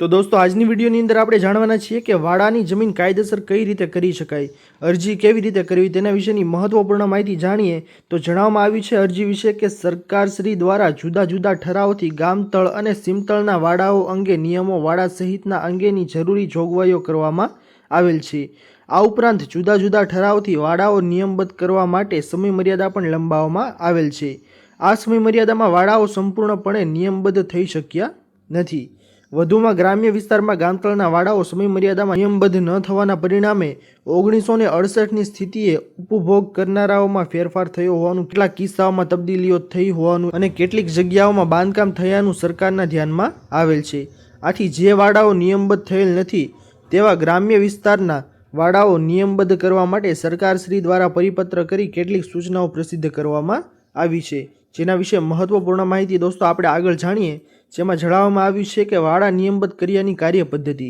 તો દોસ્તો, આજની વિડીયોની અંદર આપણે જાણવાના છીએ કે વાડાની જમીન કાયદેસર કઈ રીતે કરી શકાય, અરજી કેવી રીતે કરવી તેના વિશેની મહત્વપૂર્ણ માહિતી જાણીએ તો જણાવવામાં આવ્યું છે અરજી વિશે કે સરકારશ્રી દ્વારા જુદા જુદા ઠરાવથી ગામતળ અને સીમતળના વાડાઓ અંગે નિયમો વાડા સહિતના અંગેની જરૂરી જોગવાઈઓ કરવામાં આવેલ છે. આ ઉપરાંત જુદા જુદા ઠરાવથી વાડાઓ નિયમબદ્ધ કરવા માટે સમયમર્યાદા પણ લંબાવવામાં આવેલ છે. આ સમયમર્યાદામાં વાડાઓ સંપૂર્ણપણે નિયમબદ્ધ થઈ શક્યા નથી. વધુમાં ગ્રામ્ય વિસ્તારમાં ગામતળના વાડાઓ સમયમર્યાદામાં નિયમબદ્ધ ન થવાના પરિણામે ઓગણીસો ને અડસઠની સ્થિતિએ ઉપભોગ કરનારાઓમાં ફેરફાર થયો હોવાનું, કેટલાક કિસ્સાઓમાં તબદીલીઓ થઈ હોવાનું અને કેટલીક જગ્યાઓમાં બાંધકામ થયાનું સરકારના ધ્યાનમાં આવેલ છે. આથી જે વાડાઓ નિયમબદ્ધ થયેલ નથી, તેવા ગ્રામ્ય વિસ્તારના વાડાઓ નિયમબદ્ધ કરવા માટે સરકારશ્રી દ્વારા પરિપત્ર કરી કેટલીક સૂચનાઓ પ્રસિદ્ધ કરવામાં આવી છે. જેના વિશે મહત્વપૂર્ણ માહિતી, દોસ્તો, આપણે આગળ જાણીએ. જેમાં જણાવવામાં આવ્યું છે કે વાડા નિયમબદ્ધ કર્યાની કાર્ય પદ્ધતિ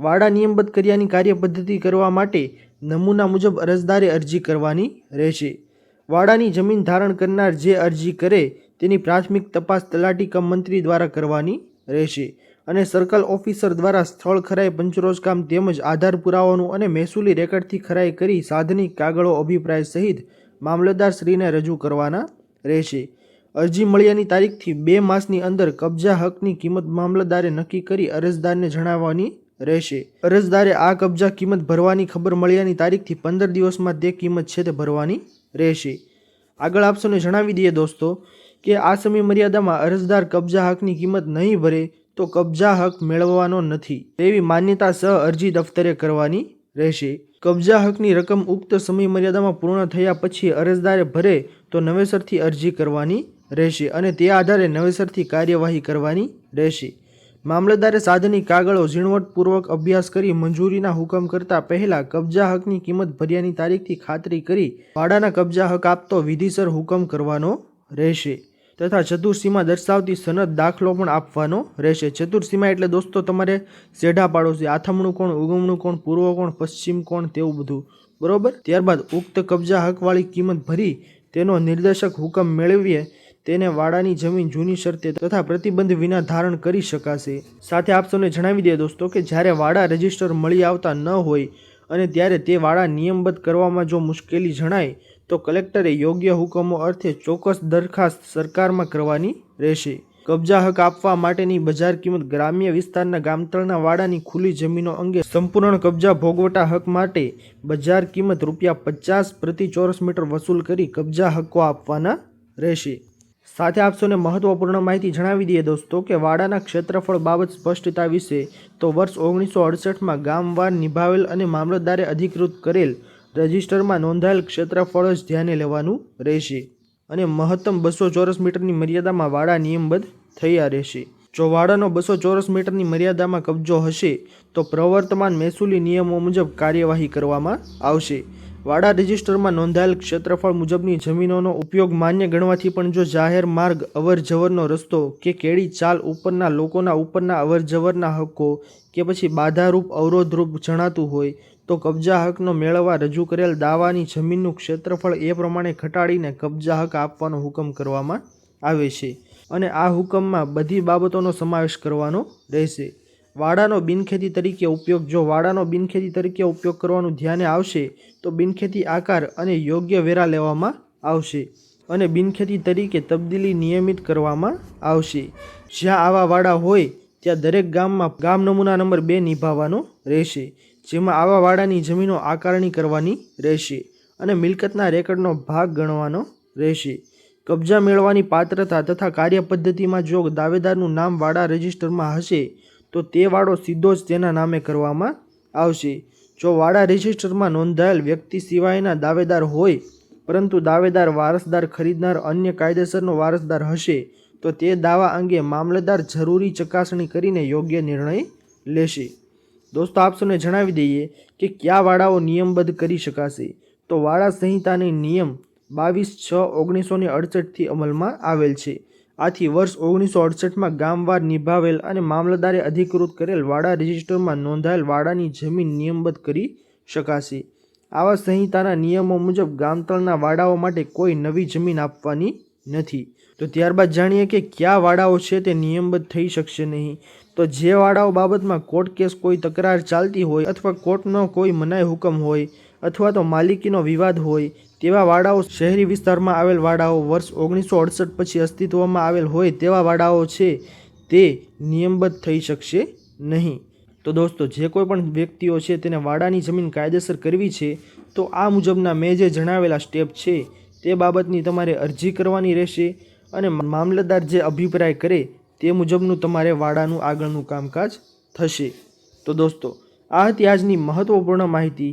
વાડા નિયમબદ્ધ કર્યાની કાર્ય પદ્ધતિ કરવા માટે નમૂના મુજબ અરજદારે અરજી કરવાની રહેશે. વાડાની જમીન ધારણ કરનાર જે અરજી કરે તેની પ્રાથમિક તપાસ તલાટી કમ મંત્રી દ્વારા કરવાની રહેશે અને સર્કલ ઓફિસર દ્વારા સ્થળ ખરાઈ, પંચરોજ કામ તેમજ આધાર પુરાવાનું અને મહેસૂલી રેકર્ડથી ખરાઈ કરી સાધનિક કાગળો અભિપ્રાય સહિત મામલતદાર શ્રીને રજૂ કરવાના રહેશે. અરજી મળ્યાની તારીખથી બે માસની અંદર કબજા હકની કિંમત મામલતદારે નક્કી કરી અરજદારને જણાવવાની રહેશે. અરજદારે આ કબજા કિંમત ભરવાની ખબર મળ્યાની તારીખથી પંદર દિવસમાં તે કિંમત છે તે ભરવાની રહેશે. આગળ આપસોને જણાવી દઈએ દોસ્તો, કે આ સમય મર્યાદામાં અરજદાર કબજા હકની કિંમત નહીં ભરે તો કબજા હક મેળવવાનો નથી. તેવી માન્યતા સહ અરજી દફતરે કરવાની રહેશે. કબજા હકની રકમ ઉક્ત સમય મર્યાદામાં પૂર્ણ થયા પછી અરજદારે ભરે તો નવેસરથી અરજી કરવાની રહેશે અને તે આધારે નવેસરથી કાર્યવાહી કરવાની રહેશે. મામલતદારે સાધની કાગળો ઝીણવટપૂર્વક અભ્યાસ કરી મંજૂરીના હુકમ કરતા પહેલા કબજા હકની કિંમત ભર્યાની તારીખથી ખાતરી કરી ભાડાના કબજા હક આપતો વિધિસર હુકમ કરવાનો રહેશે તથા ચતુર્સીમા દર્શાવતી સનદ દાખલો પણ આપવાનો રહેશે. ચતુર્સીમા એટલે દોસ્તો તમારે સેઢા પાડોશી, આથમણું કોણ, ઉગમણું કોણ, પૂર્વ કોણ, પશ્ચિમ કોણ તેવું બધું. બરોબર? ત્યારબાદ ઉક્ત કબજા હકવાળી કિંમત ભરી તેનો નિર્દેશક હુકમ મેળવીએ તેને વાડાની જમીન જૂની શરતે તથા પ્રતિબંધ વિના ધારણ કરી શકાશે. સાથે આપ સૌને જણાવી દે દોસ્તો કે જ્યારે વાડા રજિસ્ટર મળી આવતા ન હોય અને ત્યારે તે વાડા નિયમબદ્ધ કરવામાં જો મુશ્કેલી જણાય, તો કલેક્ટરે યોગ્ય હુકમો અર્થે ચોક્કસ દરખાસ્ત સરકારમાં કરવાની રહેશે. કબજા હક આપવા માટેની બજાર કિંમત ગ્રામ્ય વિસ્તારના ગામતળના વાડાની ખુલ્લી જમીનો અંગે સંપૂર્ણ કબજા ભોગવટા હક માટે બજાર કિંમત રૂપિયા પચાસ પ્રતિ ચોરસ મીટર વસૂલ કરી કબજા હકો આપવાના રહેશે. સાથે આપશોને મહત્વપૂર્ણ માહિતી જણાવી દઈએ દોસ્તો કે વાડાના ક્ષેત્રફળ બાબત સ્પષ્ટતા વિશે તો વર્ષ ઓગણીસો અડસઠમાં ગામવાર નિભાવેલ અને મામલતદારે અધિકૃત કરેલ રજિસ્ટરમાં નોંધાયેલ ક્ષેત્રફળ જ ધ્યાને લેવાનું રહેશે અને મહત્તમ બસો ચોરસ મીટરની મર્યાદામાં વાડા નિયમબદ્ધ થયા રહેશે. જો વાડાનો બસો ચોરસ મીટરની મર્યાદામાં કબજો હશે, તો પ્રવર્તમાન મહેસૂલી નિયમો મુજબ કાર્યવાહી કરવામાં આવશે. વાડા રજિસ્ટરમાં નોંધાયેલ ક્ષેત્રફળ મુજબની જમીનોનો ઉપયોગ માન્ય ગણવાથી પણ જો જાહેર માર્ગ અવરજવરનો રસ્તો કે કેળી ચાલ ઉપરના લોકોના ઉપરના અવરજવરના હકો કે પછી બાધારૂપ, અવરોધરૂપ જણાતું હોય, તો કબજા હકનો મેળવવા રજૂ કરેલ દાવાની જમીનનું ક્ષેત્રફળ એ પ્રમાણે ઘટાડીને કબજા હક આપવાનો હુકમ કરવામાં આવે છે. અને આ હુકમમાં બધી બાબતોનો સમાવેશ કરવાનો રહેશે. વાડાનો બિનખેતી તરીકે ઉપયોગ, જો વાડાનો બિનખેતી તરીકે ઉપયોગ કરવાનું ધ્યાને આવશે, તો બિનખેતી આકાર અને યોગ્ય વેરા લેવામાં આવશે અને બિનખેતી તરીકે તબદીલી નિયમિત કરવામાં આવશે. જ્યાં આવા વાડા હોય, ત્યાં દરેક ગામમાં ગામ નમૂના નંબર બે નિભાવવાનો રહેશે, જેમાં આવા વાડાની જમીનો આકારણી કરવાની રહેશે અને મિલકતના રેકર્ડનો ભાગ ગણવાનો રહેશે. કબજા મેળવવાની પાત્રતા તથા કાર્ય પદ્ધતિમાં જો દાવેદારનું નામ વાડા રજિસ્ટરમાં હશે તો તે વાડો સીધો જ તેના નામે કરવામાં આવશે. જો વાડા રજિસ્ટરમાં નોંધાયેલ વ્યક્તિ સિવાયના દાવેદાર હોય, પરંતુ દાવેદાર વારસદાર ખરીદનાર અન્ય કાયદેસરનો વારસદાર હશે, તો તે દાવા અંગે મામલતદાર જરૂરી ચકાસણી કરીને યોગ્ય નિર્ણય લેશે. દોસ્તો, આપ સૌને જણાવી દઈએ કે કયા વાડાઓ નિયમબદ્ધ કરી શકાશે? તો વાડા સંહિતાની નિયમ બાવીસ છ ઓગણીસો ને અડસઠથી અમલમાં આવેલ છે. આથી વર્ષ ઓગણીસો અડસઠમાં ગામવાર નિભાવેલ અને મામલતદારે અધિકૃત કરેલ વાડા રજિસ્ટરમાં નોંધાયેલ વાડાની જમીન નિયમબદ્ધ કરી શકાશે. આવા સંહિતાના નિયમો મુજબ ગામતળના વાડાઓ માટે કોઈ નવી જમીન આપવાની નથી. તો ત્યારબાદ જાણીએ કે કયા વાડાઓ છે તે નિયમબદ્ધ થઈ શકશે નહીં. તો જે વાડાઓ બાબતમાં કોર્ટ કેસ કોઈ તકરાર ચાલતી હોય અથવા કોર્ટનો કોઈ મનાઈ હુકમ હોય અથવા તો માલિકીનો વિવાદ હોય તેવા વાડાઓ શહેરી વિસ્તારમાં આવેલ વાડાઓ વર્ષ ઓગણીસો અડસઠ પછી અસ્તિત્વમાં આવેલ હોય તેવા વાડાઓ છે, તે નિયમબદ્ધ થઈ શકશે નહીં. તો દોસ્તો, જે કોઈ પણ વ્યક્તિઓ છે તેને વાડાની જમીન કાયદેસર કરવી છે, તો આ મુજબના મેં જે જણાવેલા સ્ટેપ છે, તે બાબતની તમારે અરજી કરવાની રહેશે અને મામલતદાર જે અભિપ્રાય કરે, તે મુજબનું તમારે વાડાનું આગળનું કામકાજ થશે. તો દોસ્તો, આ હતી આજની મહત્ત્વપૂર્ણ માહિતી.